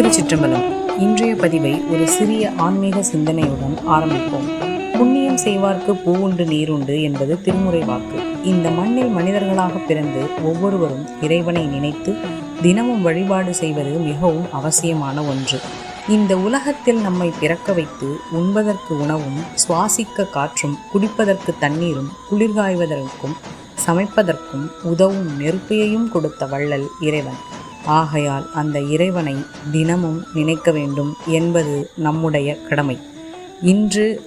திருச்சிற்றம்பலம். இன்றைய பதிவை ஒரு சிறிய ஆன்மீக சிந்தனையுடன் ஆரம்பிப்போம். புண்ணியம் செய்வார்க்கு பூவுண்டு நீருண்டு என்பது திருமுறை வாக்கு. இந்த மண்ணில் மனிதர்களாக பிறந்து ஒவ்வொருவரும் இறைவனை நினைத்து தினமும் வழிபாடு செய்வது மிகவும் அவசியமான ஒன்று. இந்த உலகத்தில் நம்மை பிறக்க வைத்து உண்பதற்கு உணவும் சுவாசிக்க காற்றும் குடிப்பதற்கு தண்ணீரும் குளிர்காய்வதற்கும் சமைப்பதற்கும் உதவும் நெருப்பையையும் கொடுத்த வள்ளல் இறைவன். ஆகையால் அந்த இறைவனை தினமும் நினைக்க வேண்டும் என்பது நம்முடைய கடமை. இன்று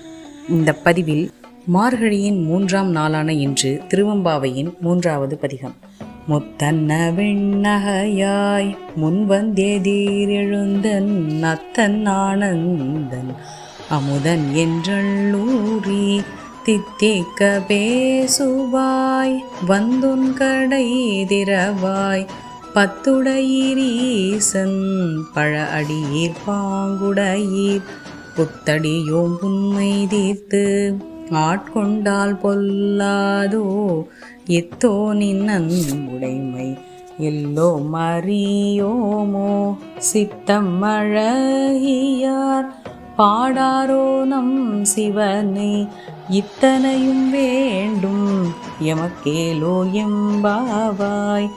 இந்த பதிவில் மார்கழியின் மூன்றாம் நாளான இன்று திருவம்பாவையின் மூன்றாவது பதிகம். முத்தன்ன விண்ணகையாய் முன்வந்தேதீரெழுந்தன் நத்தன் ஆனந்தன். அமுதன் என்றள்ளூரி தித்திக்க பேசுவாய். வந்துன் கடை திரவாய் பத்துடையீரீசன் பழ அடியீர் பாங்குடையீர் புத்தடியோம் புன்மை தீர்த்து ஆட்கொண்டால் பொல்லாதோ எத்தோ நின்னுடைமை எல்லோ மறியோமோ சித்தம் அழகியார் பாடாரோ நம் சிவனை இத்தனையும் வேண்டும் எமக்கேலோ எம்பாவாய்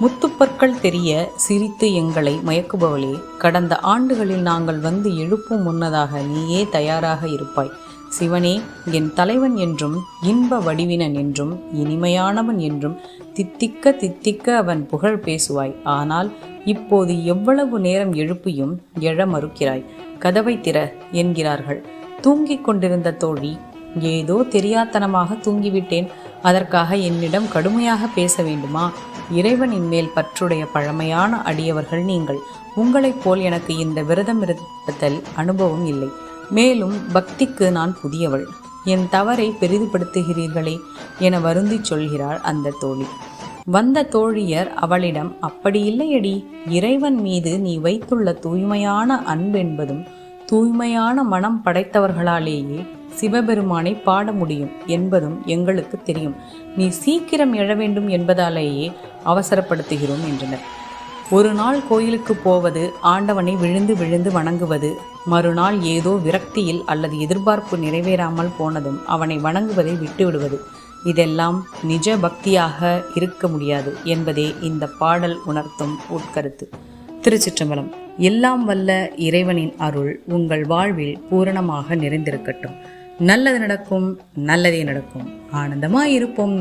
முத்துப்பற்கள் தெரிய சிரித்து எங்களை மயக்குபவளே கடந்த ஆண்டுகளில் நாங்கள் வந்து எழுப்பும் முன்னதாக நீயே தயாராக இருப்பாய். சிவனே என் தலைவன் என்றும் இன்ப வடிவினன் என்றும் இனிமையானவன் என்றும் தித்திக்க தித்திக்க அவன் புகழ் பேசுவாய். ஆனால் இப்போது எவ்வளவு நேரம் எழுப்பியும் எழ மறுக்கிறாய். கதவை திற என்கிறார்கள். தூங்கிக் கொண்டிருந்த தோழி ஏதோ தெரியாத்தனமாக தூங்கிவிட்டேன். அதற்காக என்னிடம் கடுமையாக பேச வேண்டுமா? இறைவனின் மேல் பற்றுடைய பழமையான அடியவர்கள் நீங்கள். உங்களைப் போல் எனக்கு இந்த விரதம் இருத்தல் அனுபவம் இல்லை. மேலும் பக்திக்கு நான் புதியவள். என் தவறை பெரிதுபடுத்துகிறீர்களே என வருந்திச் சொல்கிறாள் அந்த தோழி. வந்த தோழியர் அவளிடம் அப்படி இல்லையடி. இறைவன் மீது நீ வைத்துள்ள தூய்மையான அன்பென்பதும் தூய்மையான மனம் படைத்தவர்களாலேயே சிவபெருமானை பாட முடியும் என்பதும் எங்களுக்கு தெரியும். நீ சீக்கிரம் எழ வேண்டும் என்பதாலேயே அவசரப்படுத்துகிறோம் என்றனர். ஒரு நாள் கோயிலுக்கு போவது ஆண்டவனை விழுந்து விழுந்து வணங்குவது மறுநாள் ஏதோ விரக்தியில் அல்லது எதிர்பார்ப்பு நிறைவேறாமல் போனதும் அவனை வணங்குவதை விட்டுவிடுவது இதெல்லாம் நிஜ பக்தியாக இருக்க முடியாது என்பதே இந்த பாடல் உணர்த்தும் உட்கருத்து. திருச்சிற்றம்பலம் எல்லாம் வல்ல இறைவனின் அருள் உங்கள் வாழ்வில் பூரணமாக நிறைந்திருக்கட்டும். நல்லது நடக்கும் நல்லதே நடக்கும். ஆனந்தமாக இருப்போம்